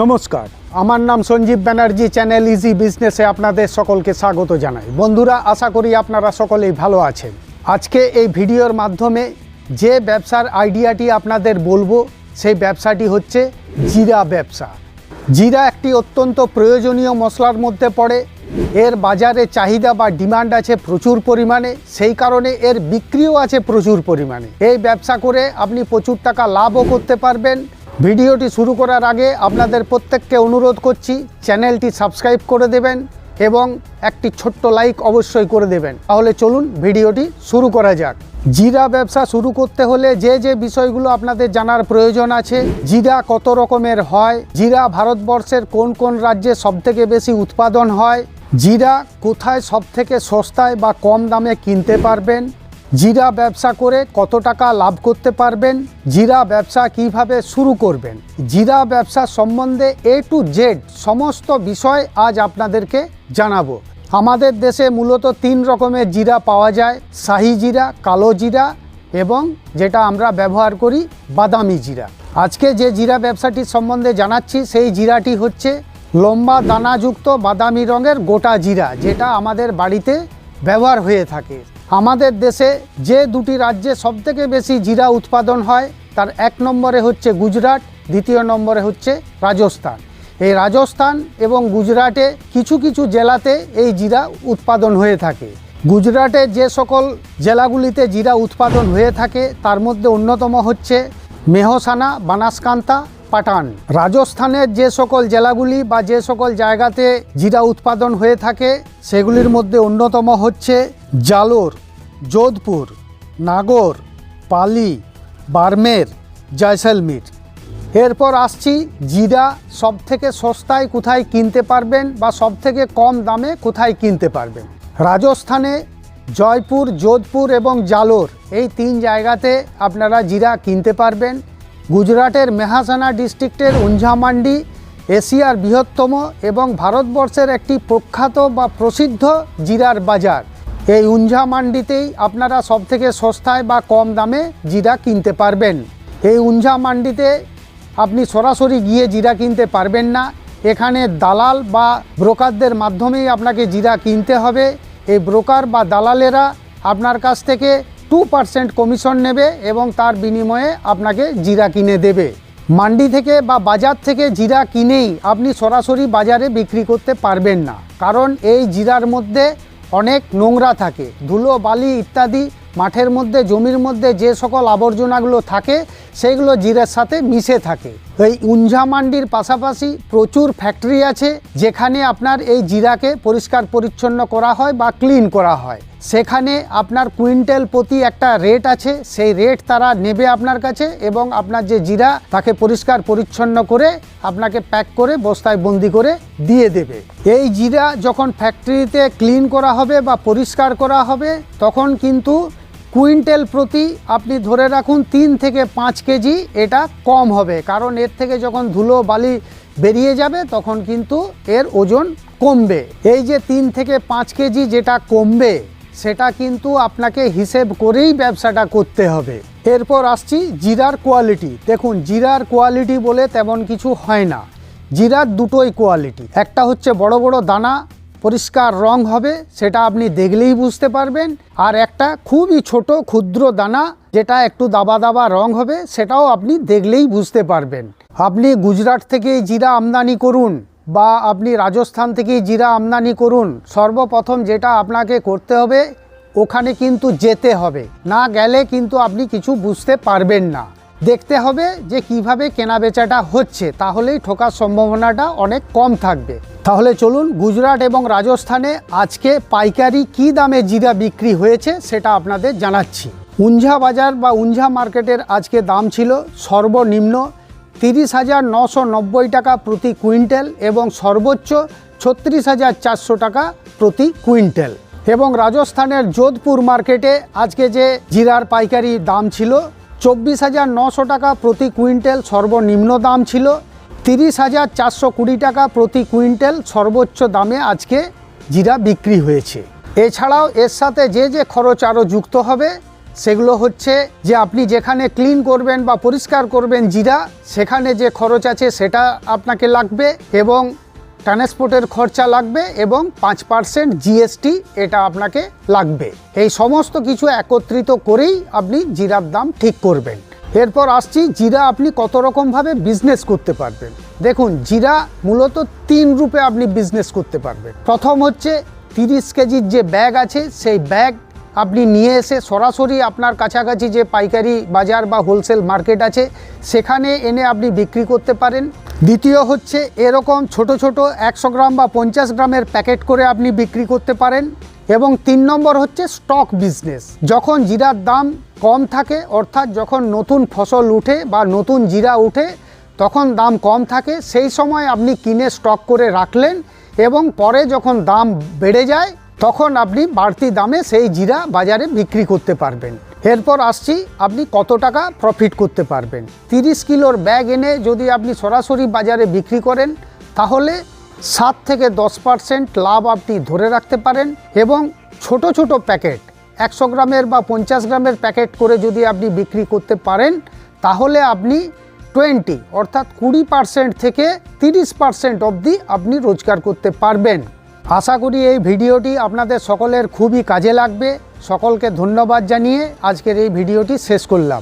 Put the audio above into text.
নমস্কার। আমার নাম সঞ্জীব ব্যানার্জি, চ্যানেল ইজি বিজনেসে আপনাদের সকলকে স্বাগত জানাই। বন্ধুরা, আশা করি আপনারা সকলেই ভালো আছেন। আজকে এই ভিডিওর মাধ্যমে যে ব্যবসার আইডিয়াটি আপনাদের বলব, সেই ব্যবসাটি হচ্ছে জিরা ব্যবসা। জিরা একটি অত্যন্ত প্রয়োজনীয় মশলার মধ্যে পড়ে। এর বাজারে চাহিদা বা ডিমান্ড আছে প্রচুর পরিমাণে, সেই কারণে এর বিক্রিও আছে প্রচুর পরিমাণে। এই ব্যবসা করে আপনি প্রচুর টাকা লাভও করতে পারবেন ভিডিওটি শুরু করার আগে আপনাদের প্রত্যেককে অনুরোধ করছি চ্যানেলটি সাবস্ক্রাইব করে দেবেন এবং একটি ছোট্ট লাইক অবশ্যই করে দেবেন। তাহলে চলুন ভিডিওটি শুরু করা যাক। জিরা ব্যবসা শুরু করতে হলে যে যে বিষয়গুলো আপনাদের জানার প্রয়োজন আছে, জিরা কত রকমের হয়, জিরা ভারতবর্ষের কোন কোন রাজ্যে সবথেকে বেশি উৎপাদন হয়, জিরা কোথায় সবথেকে সস্তায় বা কম দামে কিনতে পারবেন জিরা ব্যবসা করে কত টাকা লাভ করতে পারবেন? জিরা ব্যবসা কীভাবে শুরু করবেন? জিরা ব্যবসা সম্বন্ধে এ টু জেড সমস্ত বিষয় আজ আপনাদেরকে জানাব। আমাদের দেশে মূলত তিন রকমের জিরা পাওয়া যায়। শাহি জিরা, কালো জিরা এবং যেটা আমরা ব্যবহার করি বাদামি জিরা। আজকে যে জিরা ব্যবসাটির সম্বন্ধে জানাচ্ছি, সেই জিরাটি হচ্ছে লম্বা দানাযুক্ত বাদামি রঙের গোটা জিরা, যেটা আমাদের বাড়িতে ব্যবহার হয়ে থাকে। আমাদের দেশে যে দুটি রাজ্যে সবথেকে বেশি জিরা উৎপাদন হয়, তার এক নম্বরে হচ্ছে গুজরাট, দ্বিতীয় নম্বরে হচ্ছে রাজস্থান। এই রাজস্থান এবং গুজরাটে কিছু কিছু জেলাতে এই জিরা উৎপাদন হয়ে থাকে। গুজরাটে যে সকল জেলাগুলিতে জিরা উৎপাদন হয়ে থাকে, তার মধ্যে অন্যতম হচ্ছে মেহসানা, বানাসকান্তা, পাটান। রাজস্থানের যে সকল জেলাগুলি বা যে সকল জায়গাতে জিরা উৎপাদন হয়ে থাকে, সেগুলির মধ্যে অন্যতম হচ্ছে জালোর, যোধপুর, নাগর, পালি, বার্মের, জয়সলমীর। এরপর আসছি জিরা সব থেকে সস্তায় কোথায় কিনতে পারবেন বা সব থেকে কম দামে কোথায় কিনতে পারবেন? রাজস্থানে জয়পুর, যোধপুর এবং জালোর, এই তিন জায়গাতে আপনারা জিরা কিনতে পারবেন। গুজরাটের মেহাসানা ডিস্ট্রিক্টের উঞ্ঝামান্ডি, এশিয়ার বৃহত্তম এবং ভারতবর্ষের একটি প্রখ্যাত বা প্রসিদ্ধ জিরার বাজার। এই উঞ্ঝা মান্ডিতেই আপনারা সবথেকে সস্তায় বা কম দামে জিরা কিনতে পারবেন। এই উঞ্ঝা মান্ডিতে আপনি সরাসরি গিয়ে জিরা কিনতে পারবেন না। এখানে দালাল বা ব্রোকারদের মাধ্যমেই আপনাকে জিরা কিনতে হবে। এই ব্রোকার বা দালালেরা আপনার কাছ থেকে টু পার্সেন্ট কমিশন নেবে এবং তার বিনিময়ে আপনাকে জিরা কিনে দেবে। মান্ডি থেকে বা বাজার থেকে জিরা কিনেই আপনি সরাসরি বাজারে বিক্রি করতে পারবেন না। কারণ এই জিরার মধ্যে অনেক নোংরা থাকে ধুলো বালি ইত্যাদি মাঠের মধ্যে, জমির মধ্যে যে সকল আবর্জনাগুলো থাকে সেগুলো জিরার সাথে মিশে থাকে। এই উঞ্ঝা মান্ডির পাশাপাশি প্রচুর ফ্যাক্টরি আছে, যেখানে আপনার এই জিরাকে পরিষ্কার পরিচ্ছন্ন করা হয় বা ক্লিন করা হয়। সেখানে আপনার কুইন্টাল প্রতি একটা রেট আছে, সেই রেট তারা নেবে আপনার কাছে এবং আপনার যে জিরা, তাকে পরিষ্কার পরিচ্ছন্ন করে আপনাকে প্যাক করে বস্তায় বন্দি করে দিয়ে দেবে। এই জিরা যখন ফ্যাক্টরিতে ক্লিন করা হবে বা পরিষ্কার করা হবে, তখন কিন্তু কুইন্টাল প্রতি আপনি ধরে রাখুন তিন থেকে পাঁচ কেজি, এটা কম হবে। কারণ এর থেকে যখন ধুলো বালি বেরিয়ে যাবে, তখন কিন্তু এর ওজন কমবে। এই যে তিন থেকে পাঁচ কেজি যেটা কমবে, সেটা কিন্তু আপনাকে হিসেব করেই ব্যবসাটা করতে হবে। এরপর আসছি জিরার কোয়ালিটি। দেখুন, জিরার কোয়ালিটি বলে তেমন কিছু হয় না। জিরার দুটোই কোয়ালিটি। একটা হচ্ছে বড় বড় দানা পরিষ্কার রং হবে, সেটা আপনি দেখলেই বুঝতে পারবেন। আর একটা খুবই ছোট ক্ষুদ্র দানা, যেটা একটু দাবা দাবা রং হবে, সেটাও আপনি দেখলেই বুঝতে পারবেন। আপনি গুজরাট থেকেই জিরা আমদানি করুন বা আপনি রাজস্থান থেকেই জিরা আমদানি করুন, সর্বপ্রথম যেটা আপনাকে করতে হবে, ওখানে কিন্তু যেতে হবে। না গেলে কিন্তু আপনি কিছু বুঝতে পারবেন না। দেখতে হবে যে কীভাবে কেনা বেচাটা হচ্ছে, তাহলেই ঠোকার সম্ভাবনাটা অনেক কম থাকবে। তাহলে চলুন গুজরাট এবং রাজস্থানে আজকে পাইকারি কি দামে জিরা বিক্রি হয়েছে সেটা আপনাদের জানাচ্ছি। উঞ্ঝা বাজার বা উঞ্ঝা মার্কেটের আজকে দাম ছিল সর্বনিম্ন তিরিশ হাজার নশো নব্বই টাকা প্রতি কুইন্টাল এবং সর্বোচ্চ ছত্রিশ হাজার চারশো টাকা প্রতি কুইন্টাল। এবং রাজস্থানের যোধপুর মার্কেটে আজকে যে জিরার পাইকারি দাম ছিল চব্বিশ হাজার নশো টাকা প্রতি কুইন্টাল সর্বনিম্ন দাম ছিল। তিরিশ হাজার চারশো কুড়ি টাকা প্রতি কুইন্টাল সর্বোচ্চ দামে আজকে জিরা বিক্রি হয়েছে। এছাড়াও এর সাথে যে যে খরচ আরও যুক্ত হবে, সেগুলো হচ্ছে যে আপনি যেখানে ক্লিন করবেন বা পরিষ্কার করবেন জিরা, সেখানে যে খরচ আছে সেটা আপনাকে লাগবে এবং ট্রান্সপোর্টের খরচা লাগবে এবং পাঁচ পার্সেন্ট জিএসটি এটা আপনাকে লাগবে। এই সমস্ত কিছু একত্রিত করেই আপনি জিরার দাম ঠিক করবেন। এরপর আসছি, জিরা আপনি কত রকমভাবে বিজনেস করতে পারবেন? দেখুন, জিরা মূলত তিন রূপে আপনি বিজনেস করতে পারবেন। প্রথম হচ্ছে তিরিশ কেজির যে ব্যাগ আছে, সেই ব্যাগ আপনি নিয়ে এসে সরাসরি আপনার কাছাকাছি যে পাইকারি বাজার বা হোলসেল মার্কেট আছে, সেখানে এনে আপনি বিক্রি করতে পারেন। দ্বিতীয় হচ্ছে, এরকম ছোট ছোট একশো গ্রাম বা পঞ্চাশ গ্রামের প্যাকেট করে আপনি বিক্রি করতে পারেন। এবং তিন নম্বর হচ্ছে স্টক বিজনেস যখন জিরার দাম কম থাকে, অর্থাৎ যখন নতুন ফসল উঠে বা নতুন জিরা উঠে, তখন দাম কম থাকে, সেই সময় আপনি কিনে স্টক করে রাখলেন এবং পরে যখন দাম বেড়ে যায় তখন আপনি বাড়তি দামে সেই জিরা বাজারে বিক্রি করতে পারবেন। এরপর আসছি আপনি কত টাকা প্রফিট করতে পারবেন। তিরিশ কিলোর ব্যাগ এনে যদি আপনি সরাসরি বাজারে বিক্রি করেন, তাহলে সাত থেকে দশ পার্সেন্ট লাভ আপনি ধরে রাখতে পারেন এবং ছোট ছোট প্যাকেট, একশো গ্রামের বা পঞ্চাশ গ্রামের প্যাকেট করে যদি আপনি বিক্রি করতে পারেন, তাহলে আপনি টোয়েন্টি অর্থাৎ কুড়ি পার্সেন্ট থেকে তিরিশ পার্সেন্ট অবধি আপনি রোজগার করতে পারবেন। আশা করি এই ভিডিওটি আপনাদের সকলের খুবই কাজে লাগবে। সকলকে ধন্যবাদ জানিয়ে আজকের এই ভিডিওটি শেষ করলাম।